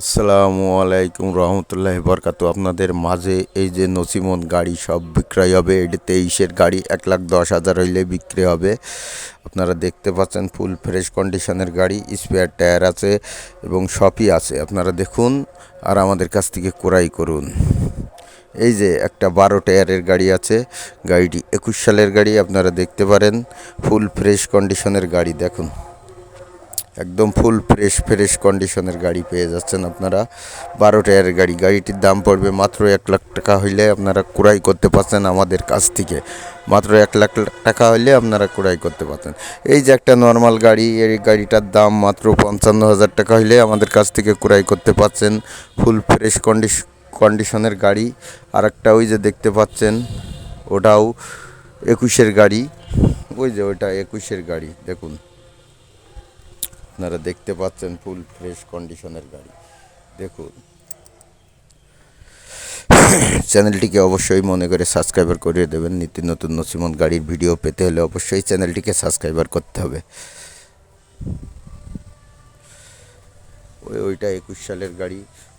আসসালামু আলাইকুম রহমতুল্লাহ বরকাতু। আপনাদের মাঝে এই যে নসিমন গাড়ি সব বিক্রয় হবে, এটি তেইশের গাড়ি, এক লাখ দশ হাজার হইলে বিক্রি হবে। আপনারা দেখতে পাচ্ছেন ফুল ফ্রেশ কন্ডিশনের গাড়ি, স্পেয়ার টায়ার আছে এবং সবই আছে। আপনারা দেখুন আর আমাদের কাছ থেকে ক্রয় করুন। এই যে একটা বারো টায়ারের গাড়ি আছে, গাড়িটি একুশ সালের গাড়ি, আপনারা দেখতে পারেন। ফুল ফ্রেশ কন্ডিশনের গাড়ি, দেখুন। একদম ফুল ফ্রেশ ফ্রেশ কন্ডিশনের গাড়ি পেয়ে যাচ্ছেন আপনারা। বারো টায়ারের গাড়ি, গাড়িটির দাম পড়বে মাত্র এক লাখ টাকা হইলে আপনারা ক্রয় করতে পারছেন আমাদের কাছ থেকে। মাত্র এক লাখ টাকা হইলে আপনারা ক্রয় করতে পারছেন। এই যে একটা নর্মাল গাড়ি, এই গাড়িটার দাম মাত্র পঞ্চান্ন হাজার টাকা হইলে আমাদের কাছ থেকে ক্রয় করতে পারছেন। ফুল ফ্রেশ কন্ডিশ কন্ডিশনের গাড়ি। আর একটা ওই যে দেখতে পাচ্ছেন, ওটাও একুশের গাড়ি। ওই যে ওটা একুশের গাড়ি, দেখুন। আপনারা দেখতে পাচ্ছেন ফুল ফ্রেশ কন্ডিশনের গাড়ি। দেখুন। চ্যানেলটিকে অবশ্যই মনে করে সাবস্ক্রাইবার করিয়ে দেবেন। নিত্য নতুন নসিমন গাড়ির ভিডিও পেতে হলে অবশ্যই চ্যানেলটিকে সাবস্ক্রাইবার করতে হবে। ওই ওইটা একুশ সালের গাড়ি,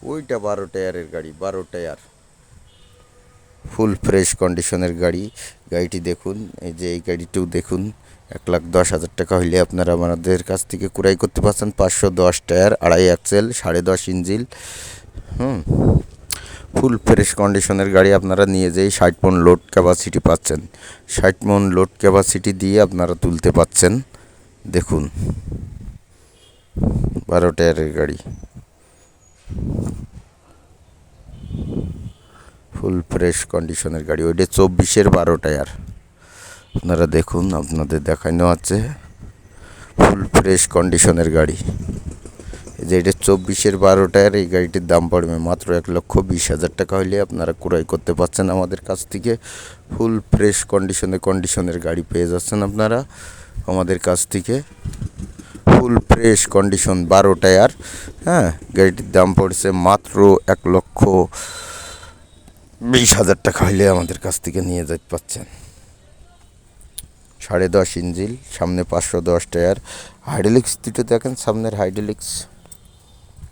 ওইটা বারো টায়ারের গাড়ি, বারো টায়ার। ফুল ফ্রেশ কন্ডিশনের গাড়ি, গাড়িটি দেখুন, এই যে এই গাড়িটিও দেখুন, এক লাখ দশ হাজার টাকা হইলে আপনারা আমাদের কাছ থেকে ক্রয় করতে পারছেন পাঁচশো দশ টায়ার, আড়াই অ্যাক্সেল সাড়ে দশ ইঞ্জিল। হুম, ফুল ফ্রেশ কন্ডিশনের গাড়ি আপনারা নিয়ে যেয়ে ষাট মন লোড ক্যাপাসিটি পাচ্ছেন। ষাট মন লোড ক্যাপাসিটি দিয়ে আপনারা তুলতে পাচ্ছেন, দেখুন। বারো টায়ারের গাড়ি। ফুল, ফ্রেশ কন্ডিশনের গাড়ি। ওইটা চব্বিশের বারো টায়ার আপনারা দেখুন, আপনাদের দেখানো আছে ফুল, ফ্রেশ কন্ডিশনের গাড়ি। এই যে এটা চব্বিশের বারো টায়ার এই গাড়িটির দাম পড়বে মাত্র এক লক্ষ বিশ হাজার টাকা হলে আপনারা ক্রয় করতে পারছেন আমাদের কাছ থেকে। ফুল, ফ্রেশ কন্ডিশনে কন্ডিশনের গাড়ি পেয়ে যাচ্ছেন আপনারা আমাদের কাছ থেকে। ফুল, ফ্রেশ কন্ডিশন বারো টায়ার হ্যাঁ গাড়িটির দাম পড়ছে মাত্র এক লক্ষ বিশ হাজার টাকা হলে আমাদের কাছ থেকে নিয়ে যেতে পাচ্ছেন। সাড়ে দশ ইঞ্জিল, সামনে পাঁচশো দশ টায়ার। হাইড্রোলিক্স দুটো দেখেন, সামনের হাইড্রোলিক্স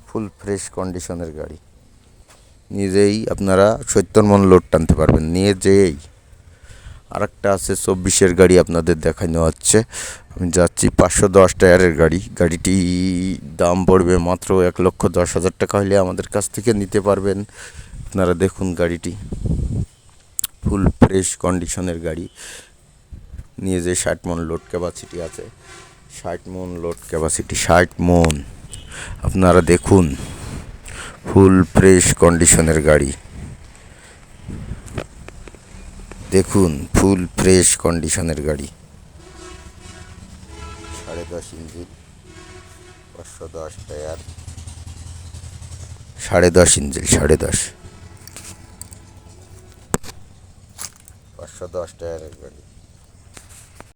ফুল ফ্রেশ কন্ডিশনের গাড়ি। নিজেই আপনারা সত্তর মন লোড টানতে পারবেন নিয়ে যেয়েই আরেকটা আছে, চব্বিশের গাড়ি আপনাদের দেখানো হচ্ছে। আমি যাচ্ছি, পাঁচশো দশ টায়ারের গাড়ি। গাড়িটি দাম পড়বে মাত্র এক লক্ষ দশ হাজার টাকা হলে আমাদের কাছ থেকে নিতে পারবেন। আপনারা দেখুন গাড়িটি। ফুল ফ্রেশ কন্ডিশনের গাড়ি। নিয়ে যে ষাট মন লোড ক্যাপাসিটি আছে। ষাট মন লোড ক্যাপাসিটি, ষাট মন। আপনারা দেখুন, ফুল ফ্রেশ কন্ডিশনের গাড়ি। দেখুন, ফুল ফ্রেশ কন্ডিশনের গাড়ি। সাড়ে দশ ইঞ্চিন পাঁচশো দশ টায়ার। সাড়ে দশ ইঞ্চিল সাড়ে দশ। পাঁচশো দশ টায়ারের গাড়ি